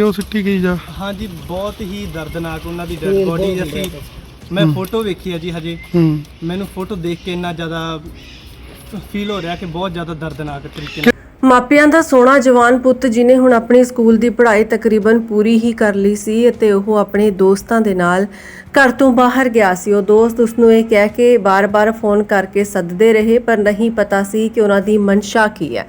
ਉਹ ਸਿੱਟੀ ਗਈ ਜਾਂ? ਹਾਂਜੀ ਬਹੁਤ ਹੀ ਦਰਦਨਾਕ ਉਹਨਾਂ ਦੀ ਡੈਡ ਬੋਡੀ ਅਸੀਂ ਮੈਂ ਫੋਟੋ ਵੇਖੀ ਹੈ ਜੀ ਹਜੇ। ਹੂੰ। ਮੈਨੂੰ ਫੋਟੋ ਦੇਖ ਕੇ ਇੰਨਾ ਜ਼ਿਆਦਾ ਫੀਲ ਹੋ ਰਿਹਾ ਕਿ ਬਹੁਤ ਜ਼ਿਆਦਾ ਦਰਦਨਾਕ ਤਰੀਕੇ ਨਾਲ। ਮਾਪਿਆਂ ਦਾ ਸੋਹਣਾ ਜਵਾਨ ਪੁੱਤ ਜਿਨੇ ਹੁਣ ਆਪਣੀ ਸਕੂਲ ਦੀ ਪੜ੍ਹਾਈ ਤਕਰੀਬਨ ਪੂਰੀ ਹੀ ਕਰ ਲਈ ਸੀ ਅਤੇ ਉਹ ਆਪਣੇ ਦੋਸਤਾਂ ਦੇ ਨਾਲ ਘਰ ਤੋਂ ਬਾਹਰ ਗਿਆ ਸੀ। ਉਹ ਦੋਸਤ ਉਸ ਨੂੰ ਇਹ ਕਹਿ ਕੇ ਬਾਰ-ਬਾਰ ਫੋਨ ਕਰਕੇ ਸੱਦਦੇ ਰਹੇ ਪਰ ਨਹੀਂ ਪਤਾ ਸੀ ਕਿ ਉਹਨਾਂ ਦੀ ਮਨਸ਼ਾ ਕੀ ਹੈ।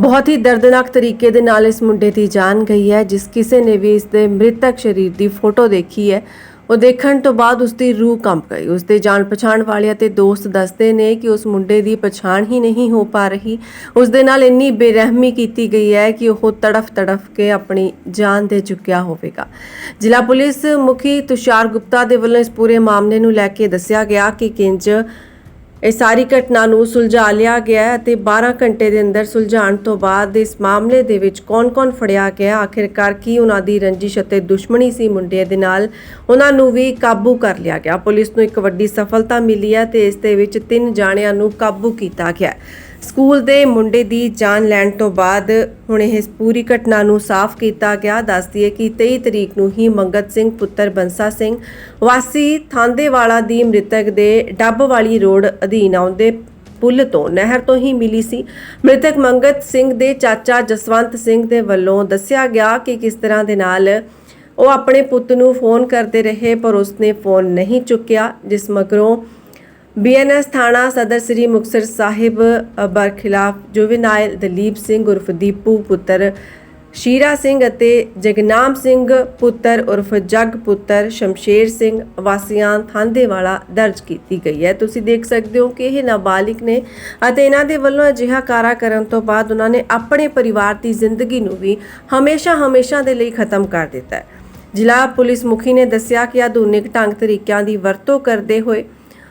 ਬਹੁਤ ਹੀ ਦਰਦਨਾਕ ਤਰੀਕੇ ਦੇ ਨਾਲ ਇਸ ਮੁੰਡੇ ਦੀ ਜਾਨ ਗਈ ਹੈ, ਜਿਸ ਕਿਸੇ ਨੇ ਵੀ ਇਸ ਦੇ ਮ੍ਰਿਤਕ ਸਰੀਰ ਦੀ ਫੋਟੋ ਦੇਖੀ ਹੈ। ਉਹ ਦੇਖਣ ਤੋਂ ਬਾਅਦ ਉਸ ਦੀ ਰੂਹ ਕੰਬ ਗਈ। ਉਸ ਦੇ ਜਾਣ ਪਛਾਣ ਵਾਲੇ ਅਤੇ ਦੋਸਤ ਦੱਸਦੇ ਨੇ ਕਿ ਉਸ ਮੁੰਡੇ ਦੀ ਪਛਾਣ ਹੀ ਨਹੀਂ ਹੋ ਪਾ ਰਹੀ। ਉਸ ਦੇ ਨਾਲ ਇੰਨੀ ਬੇਰਹਿਮੀ ਕੀਤੀ ਗਈ ਹੈ ਕਿ ਉਹ ਤੜਫ ਤੜਫ ਕੇ ਆਪਣੀ ਜਾਨ ਦੇ ਚੁੱਕਿਆ ਹੋਵੇਗਾ। ਜ਼ਿਲ੍ਹਾ ਪੁਲਿਸ ਮੁਖੀ ਤੁਸ਼ਾਰ ਗੁਪਤਾ ਦੇ ਵੱਲੋਂ ਇਸ ਪੂਰੇ ਮਾਮਲੇ ਨੂੰ ਲੈ ਕੇ ਦੱਸਿਆ ਗਿਆ ਕਿ ਕਿੰਜ ਇਹ ਸਾਰੀ ਘਟਨਾ ਨੂੰ ਸੁਲਝਾ ਲਿਆ ਗਿਆ ਅਤੇ 12 ਘੰਟੇ ਦੇ ਅੰਦਰ ਸੁਲਝਾਉਣ ਤੋਂ ਬਾਅਦ ਇਸ ਮਾਮਲੇ ਦੇ ਵਿੱਚ ਕੌਣ-ਕੌਣ ਫੜਿਆ ਗਿਆ? ਆਖਿਰਕਾਰ ਕੀ ਉਹਨਾਂ ਦੀ ਰੰਜਿਸ਼ ਅਤੇ ਦੁਸ਼ਮਣੀ ਸੀ ਮੁੰਡੇ ਦੇ ਨਾਲ? ਉਹਨਾਂ ਨੂੰ ਵੀ ਕਾਬੂ ਕਰ ਲਿਆ ਗਿਆ। ਪੁਲਿਸ ਨੂੰ ਇੱਕ ਵੱਡੀ ਸਫਲਤਾ ਮਿਲੀ ਹੈ ਤੇ ਇਸ ਦੇ ਵਿੱਚ ਤਿੰਨ ਜਾਣਿਆਂ ਨੂੰ ਕਾਬੂ ਕੀਤਾ ਗਿਆ ਸਕੂਲ ਦੇ ਮੁੰਡੇ ਦੀ ਜਾਨ ਲੈਣ ਤੋਂ ਬਾਅਦ ਹੁਣ ਇਹ ਪੂਰੀ ਘਟਨਾ ਨੂੰ ਸਾਫ਼ ਕੀਤਾ ਗਿਆ। ਦੱਸਦੀ ਹੈ ਕਿ 23 ਤਰੀਕ ਨੂੰ ਹੀ ਮੰਗਤ ਸਿੰਘ, ਪੁੱਤਰ ਬੰਸਾ ਸਿੰਘ, ਵਾਸੀ ਥਾਂਦੇਵਾਲਾ ਦੀ ਮ੍ਰਿਤਕ ਦੇ ਡੱਬ ਵਾਲੀ ਰੋਡ ਅਧੀਨ ਆਉਂਦੇ ਪੁੱਲ ਤੋਂ ਨਹਿਰ ਤੋਂ ਹੀ ਮਿਲੀ ਸੀ। ਮ੍ਰਿਤਕ ਮੰਗਤ ਸਿੰਘ ਦੇ ਚਾਚਾ ਜਸਵੰਤ ਸਿੰਘ ਦੇ ਵੱਲੋਂ ਦੱਸਿਆ ਗਿਆ ਕਿ ਕਿਸ ਤਰ੍ਹਾਂ ਦੇ ਨਾਲ ਉਹ ਆਪਣੇ ਪੁੱਤ ਨੂੰ ਫੋਨ ਕਰਦੇ ਰਹੇ, ਪਰ ਉਸਨੇ ਫੋਨ ਨਹੀਂ ਚੁੱਕਿਆ, ਜਿਸ ਮਗਰੋਂ ਬੀਐਨਐਸ ਥਾਣਾ ਸਦਰ ਸ੍ਰੀ ਮੁਕਤਸਰ ਸਾਹਿਬ ਅ, ਬਰਖਿਲਾਫ ਜੁਵੈਨਾਈਲ ਦਲੀਪ ਸਿੰਘ ਉਰਫ ਦੀਪੂ ਪੁੱਤਰ ਸ਼ੀਰਾ ਸਿੰਘ ਅਤੇ ਜਗਨਾਮ ਸਿੰਘ ਪੁੱਤਰ ਉਰਫ ਜਗ ਪੁੱਤਰ ਸ਼ਮਸ਼ੇਰ ਸਿੰਘ ਵਾਸੀਆਂ ਥਾਂਦੇਵਾਲਾ ਦਰਜ ਕੀਤੀ ਗਈ ਹੈ। ਤੁਸੀਂ ਦੇਖ ਸਕਦੇ ਹੋ ਕਿ ਇਹ ਨਾਬਾਲਿਗ ਨੇ ਅਤੇ ਇਹਨਾਂ ਦੇ ਵੱਲੋਂ ਅਜਿਹਾ ਕਾਰਾ ਕਰਨ ਤੋਂ ਬਾਅਦ ਉਹਨਾਂ ਨੇ ਆਪਣੇ ਪਰਿਵਾਰ ਦੀ ਜ਼ਿੰਦਗੀ ਨੂੰ ਵੀ ਹਮੇਸ਼ਾ ਹਮੇਸ਼ਾ ਦੇ ਲਈ ਖਤਮ ਕਰ ਦਿੱਤਾ ਹੈ। ਜ਼ਿਲ੍ਹਾ ਪੁਲਿਸ ਮੁਖੀ ਨੇ ਦੱਸਿਆ ਕਿ ਆਧੁਨਿਕ ਢੰਗ ਤਰੀਕਿਆਂ ਦੀ ਵਰਤੋਂ ਕਰਦੇ ਹੋਏ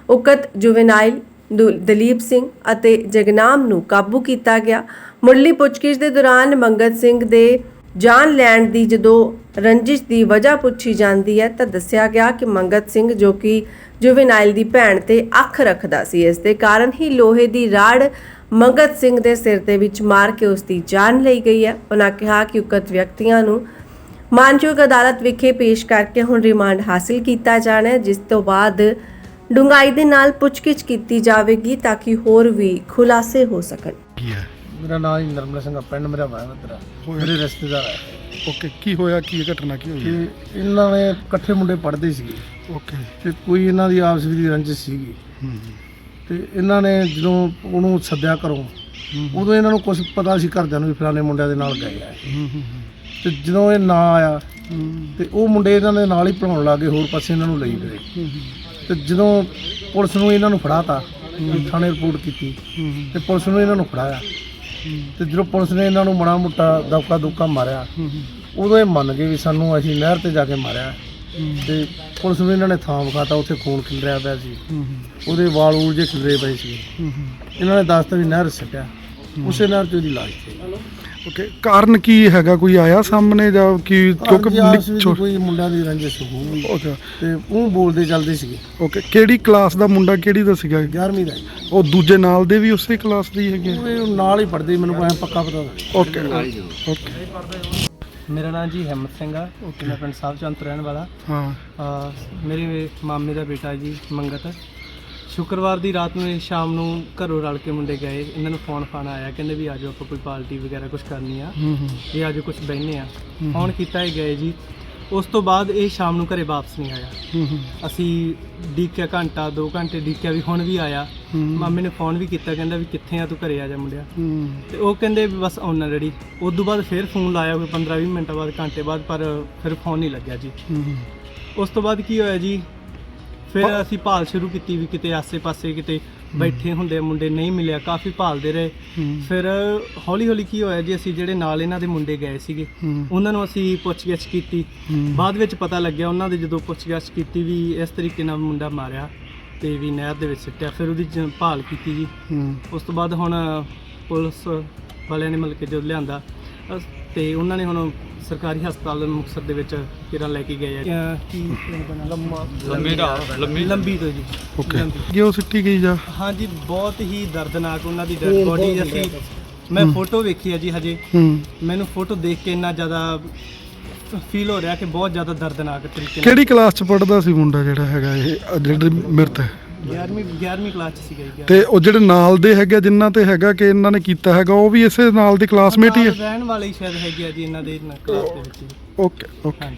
ਉਕਤ ਜੁਵੈਨਾਈਲ ਦੁ- ਦਲੀਪ ਸਿੰਘ ਅਤੇ ਜਗਨਾਮ ਨੂੰ ਕਾਬੂ ਕੀਤਾ ਗਿਆ। ਮੁੱਢਲੀ ਪੁੱਛਗਿੱਛ ਦੇ ਦੌਰਾਨ ਮੰਗਤ ਸਿੰਘ ਦੇ ਜਾਨ ਲੈਣ ਦੀ ਜਦੋਂ ਰੰਜਿਸ਼ ਦੀ ਵਜ੍ਹਾ ਪੁੱਛੀ ਜਾਂਦੀ ਹੈ ਤਾਂ ਦੱਸਿਆ ਗਿਆ ਕਿ ਮੰਗਤ ਸਿੰਘ ਜੋ ਕਿ ਜੁਵੈਨਾਈਲ ਦੀ ਭੈਣ ਤੇ ਅੱਖ ਰੱਖਦਾ ਸੀ, ਇਸ ਦੇ ਕਾਰਨ ਹੀ ਲੋਹੇ ਦੀ ਰਾੜ ਮੰਗਤ ਸਿੰਘ ਦੇ ਸਿਰ ਦੇ ਵਿੱਚ ਮਾਰ ਕੇ ਉਸ ਦੀ ਜਾਨ ਲਈ ਗਈ ਹੈ। ਉਹਨਾਂ ਕਿਹਾ ਕਿ ਉਕਤ ਵਿਅਕਤੀਆਂ ਨੂੰ ਮਾਨਯੋਗ ਅਦਾਲਤ ਵਿਖੇ ਪੇਸ਼ ਕਰਕੇ ਹੁਣ ਰਿਮਾਂਡ ਹਾਸਲ ਕੀਤਾ ਜਾਣਾ ਹੈ, ਜਿਸ ਤੋਂ ਬਾਅਦ ਡੂੰਘਾਈ ਦੇ ਨਾਲ ਪੁੱਛਗਿੱਛ ਕੀਤੀ ਜਾਵੇਗੀ ਤਾਂ ਕਿ ਹੋਰ ਵੀ ਖੁਲਾਸੇ ਹੋ ਸਕਣ। ਕੀ ਹੈ? ਮੇਰਾ ਨਾਮ ਜੀ ਨਰਮਲ ਸਿੰਘ ਆ, ਪਿੰਡ ਮੇਰਾ ਵਾਇਵਤਰਾ ਮੇਰੇ। ਰਿਸ਼ਤੇਦਾਰ ਹੈ। ਓਕੇ ਕੀ ਹੋਇਆ? ਕੀ ਘਟਨਾ ਕੀ ਹੋਈ? ਤੇ ਇਹਨਾਂ ਨੇ ਇਕੱਠੇ ਮੁੰਡੇ ਪੜ੍ਹਦੇ ਸੀਗੇ। ਓਕੇ। ਤੇ ਕੋਈ ਇਹਨਾਂ ਦੀ ਆਪਸ ਵਿੱਚ ਰੰਜਿਸ਼ ਸੀਗੀ। ਹੂੰ ਤੇ ਇਹਨਾਂ ਨੇ ਜਦੋਂ ਉਹਨੂੰ ਸੱਦਿਆ ਘਰੋਂ ਉਦੋਂ ਇਹਨਾਂ ਨੂੰ ਕੁਝ ਪਤਾ ਸੀ ਘਰਦਿਆਂ ਨੂੰ ਵੀ ਫਲਾਣੇ ਮੁੰਡਿਆਂ ਦੇ ਨਾਲ ਗਏ ਆ। ਹੂੰ ਹੂੰ ਤੇ ਜਦੋਂ ਇਹ ਨਾ ਆਇਆ ਤੇ ਉਹ ਮੁੰਡੇ ਇਹਨਾਂ ਦੇ ਨਾਲ ਹੀ ਪੜਾਉਣ ਲੱਗੇ ਹੋਰ ਪਾਸੇ ਇਹਨਾਂ ਨੂੰ ਲਈ ਗਏ। ਤੇ ਜਦੋਂ ਪੁਲਿਸ ਨੂੰ ਇਹਨਾਂ ਨੂੰ ਫੜਾਤਾ ਥਾਣੇ ਰਿਪੋਰਟ ਕੀਤੀ ਤੇ ਪੁਲਿਸ ਨੂੰ ਇਹਨਾਂ ਨੂੰ ਫੜਾਇਆ। ਤੇ ਜਦੋਂ ਪੁਲਿਸ ਨੇ ਇਹਨਾਂ ਨੂੰ ਮੜਾ ਮੋਟਾ ਦਬਕਾ ਦੁੱਕਾ ਮਾਰਿਆ ਉਦੋਂ ਇਹ ਮੰਨ ਗਏ ਵੀ ਸਾਨੂੰ ਅਸੀਂ ਨਹਿਰ ਤੇ ਜਾ ਕੇ ਮਾਰਿਆ। ਤੇ ਪੁਲਿਸ ਨੂੰ ਇਹਨਾਂ ਨੇ ਥਾਂ ਵਿਖਾਤਾ ਉੱਥੇ ਖੂਨ ਖਿਲ ਰਿਹਾ ਪਿਆ ਸੀ। ਉਹਦੇ ਵਾਲ ਊਲ ਜੇ ਖਿਲਰੇ ਪਏ ਸੀ। ਇਹਨਾਂ ਨੇ ਦੱਸਤਾ ਵੀ ਨਹਿਰ ਸਿੱਟਿਆ। ਉਸੇ ਨਹਿਰ 'ਚ ਉਹਦੀ ਲਾਸ਼ ਸੀ। ਓਕੇ ਕਾਰਨ ਕੀ ਹੈਗਾ? ਕੋਈ ਆਇਆ ਸਾਹਮਣੇ ਜਾਂ ਕੀ ਕਿਉਂਕਿ ਛੋ- ਕੋਈ ਮੁੰਡਿਆਂ ਦੀ ਰੰਜਿਸ਼ ਹੋਊਗੀ ਓਕੇ ਤੇ ਉਹ ਬੋਲਦੇ ਚੱਲਦੇ ਸੀਗੇ। ਓਕੇ ਕਿਹੜੀ ਕਲਾਸ ਦਾ ਮੁੰਡਾ ਕਿਹੜੀ ਦਾ ਸੀਗਾ? 11ਵੀਂ ਦਾ ਉਹ ਦੂਜੇ ਨਾਲ ਦੇ ਵੀ ਉਸੇ ਕਲਾਸ ਦੇ ਹੀ ਹੈਗੇ ਉਹ ਇਹ ਨਾਲ ਹੀ ਪੜਦੇ ਮੈਨੂੰ ਐਂ ਪੱਕਾ ਪਤਾ ਨਹੀਂ ਓਕੇ ਓਕੇ ਮੇਰਾ ਨਾਮ ਜੀ ਹਿੰਮਤ ਸਿੰਘ ਆ। ਮੈਂ ਪਿੰਡ ਸਾਹਿਬ ਚੰਦ ਤੋਂ ਰਹਿਣ ਵਾਲਾ। ਹਾਂ। ਮੇਰੇ ਮਾਮੇ ਦਾ ਬੇਟਾ ਜੀ ਮੰਗਤ। ਸ਼ੁੱਕਰਵਾਰ ਦੀ ਰਾਤ ਨੂੰ ਇਹ ਸ਼ਾਮ ਨੂੰ ਘਰੋਂ ਰਲ ਕੇ ਮੁੰਡੇ ਗਏ। ਇਹਨਾਂ ਨੂੰ ਫੋਨ ਫਾਨ ਆਇਆ ਕਹਿੰਦੇ ਵੀ ਆਜੋ ਆਪਾਂ ਕੋਈ ਪਾਰਟੀ ਵਗੈਰਾ ਕੁਝ ਕਰਨੀ ਆ। ਇਹ ਆਜੋ ਕੁਝ ਬਹਿਨੇ ਆ। ਫੋਨ ਕੀਤਾ ਹੀ ਗਏ ਜੀ। ਉਸ ਤੋਂ ਬਾਅਦ ਇਹ ਸ਼ਾਮ ਨੂੰ ਘਰੇ ਵਾਪਸ ਨਹੀਂ ਆਇਆ। ਅਸੀਂ ਡੀਕਿਆ ਘੰਟਾ 2 ਘੰਟੇ ਡੀਕਿਆ ਵੀ ਹੁਣ ਵੀ ਆਇਆ। ਮਾਮੇ ਨੇ ਫੋਨ ਵੀ ਕੀਤਾ ਕਹਿੰਦਾ ਵੀ ਕਿੱਥੇ ਆ ਤੂੰ ਘਰੇ ਆ ਜਾ ਮੁੰਡਿਆ। ਤੇ ਉਹ ਕਹਿੰਦੇ ਵੀ ਬਸ ਆਉਣਾ ਰੈਡੀ। ਉਸ ਤੋਂ ਬਾਅਦ ਫਿਰ ਫੋਨ ਲਾਇਆ ਕੋਈ 15 20 ਮਿੰਟਾਂ ਬਾਅਦ ਘੰਟੇ ਬਾਅਦ ਪਰ ਫਿਰ ਫੋਨ ਨਹੀਂ ਲੱਗਿਆ ਜੀ। ਉਸ ਤੋਂ ਬਾਅਦ ਕੀ ਹੋਇਆ ਜੀ? ਫਿਰ ਅਸੀਂ ਭਾਲ ਸ਼ੁਰੂ ਕੀਤੀ ਵੀ ਕਿਤੇ ਆਸੇ-ਪਾਸੇ ਕਿਤੇ ਬੈਠੇ ਹੁੰਦੇ ਮੁੰਡੇ ਨਹੀਂ ਮਿਲਿਆ ਕਾਫੀ ਭਾਲਦੇ ਰਹੇ। ਫਿਰ ਹੌਲੀ-ਹੌਲੀ ਕੀ ਹੋਇਆ ਜੀ ਅਸੀਂ ਜਿਹੜੇ ਨਾਲ ਇਹਨਾਂ ਦੇ ਮੁੰਡੇ ਗਏ ਸੀਗੇ ਉਹਨਾਂ ਨੂੰ ਅਸੀਂ ਪੁੱਛਗਿੱਛ ਕੀਤੀ। ਬਾਅਦ ਵਿੱਚ ਪਤਾ ਲੱਗਿਆ ਉਹਨਾਂ ਦੇ ਜਦੋਂ ਪੁੱਛਗਿੱਛ ਕੀਤੀ ਵੀ ਇਸ ਤਰੀਕੇ ਨਾਲ ਮੁੰਡਾ ਮਾਰਿਆ ਤੇ ਵੀ ਨਹਿਰ ਦੇ ਵਿੱਚ ਸਿੱਟਿਆ ਫਿਰ ਉਹਦੀ ਜ- ਭਾਲ ਕੀਤੀ ਜੀ। ਉਸ ਤੋਂ ਬਾਅਦ ਹੁਣ ਪੁਲਿਸ ਵਾਲਿਆਂ ਨੇ ਮਿਲ ਕੇ ਜਦੋਂ ਲਿਆਂਦਾ ਅਸ- ਤੇ ਉਹਨਾਂ ਨੇ ਹੁਣ ਸਰਕਾਰੀ ਹਸਪਤਾਲ ਮੁਕਤਸਰ ਦੇ ਵਿੱਚ ਕਿਰਾਂ ਲੈ ਕੇ ਗਏ ਆ। ਕੀ ਲੰਮਾ ਲੰਬੀ ਲੰਬੀ ਲੰਬੀ ਤੋਂ ਜੀ। ਓਕੇ। ਲੰਬੀ। ਕਿ ਉਹ ਸਿੱਟੀ ਗਈ ਜਾਂ? ਹਾਂਜੀ ਬਹੁਤ ਹੀ ਦਰਦਨਾਕ ਉਹਨਾਂ ਦੀ ਡੈਡ ਬੋਡੀ ਅਸੀਂ ਮੈਂ ਫੋਟੋ ਵੇਖੀ ਹੈ ਜੀ ਹਜੇ। ਹੂੰ। ਮੈਨੂੰ ਫੋਟੋ ਦੇਖ ਕੇ ਇੰਨਾ ਜ਼ਿਆਦਾ ਫੀਲ ਹੋ ਰਿਹਾ ਕਿ ਬਹੁਤ ਜ਼ਿਆਦਾ ਦਰਦਨਾਕ ਤਰੀਕੇ ਨਾਲ। ਕਿਹੜੀ ਕਲਾਸ ਚ ਪੜਦਾ ਸੀ ਮੁੰਡਾ ਜਿਹੜਾ ਹੈਗਾ ਇਹ? ਜਿਹੜੇ ਮ੍ਰਿਤ ਹੈ। 11ਵੀਂ 11ਵੀਂ ਕਲਾਸ ਚ ਸੀਗਾ ਜੀ ਤੇ ਉਹ ਜਿਹੜੇ ਨਾਲ ਦੇ ਹੈਗੇ ਜਿਨ੍ਹਾਂ ਤੇ ਹੈਗਾ ਕਿ ਇਹਨਾਂ ਨੇ ਕੀਤਾ ਹੈਗਾ ਉਹ ਵੀ ਇਸੇ ਨਾਲ ਦੇ ਕਲਾਸਮੇਟ ਹੀ ਹੈ ਨਾਲ ਰਹਿਣ ਵਾਲੇ ਹੀ ਸ਼ਾਇਦ ਹੈਗੇ ਆ ਜੀ ਇਹਨਾਂ ਦੇ ਕਲਾਸ ਦੇ ਵਿੱਚ। Okay okay. ਹਾਂਜੀ।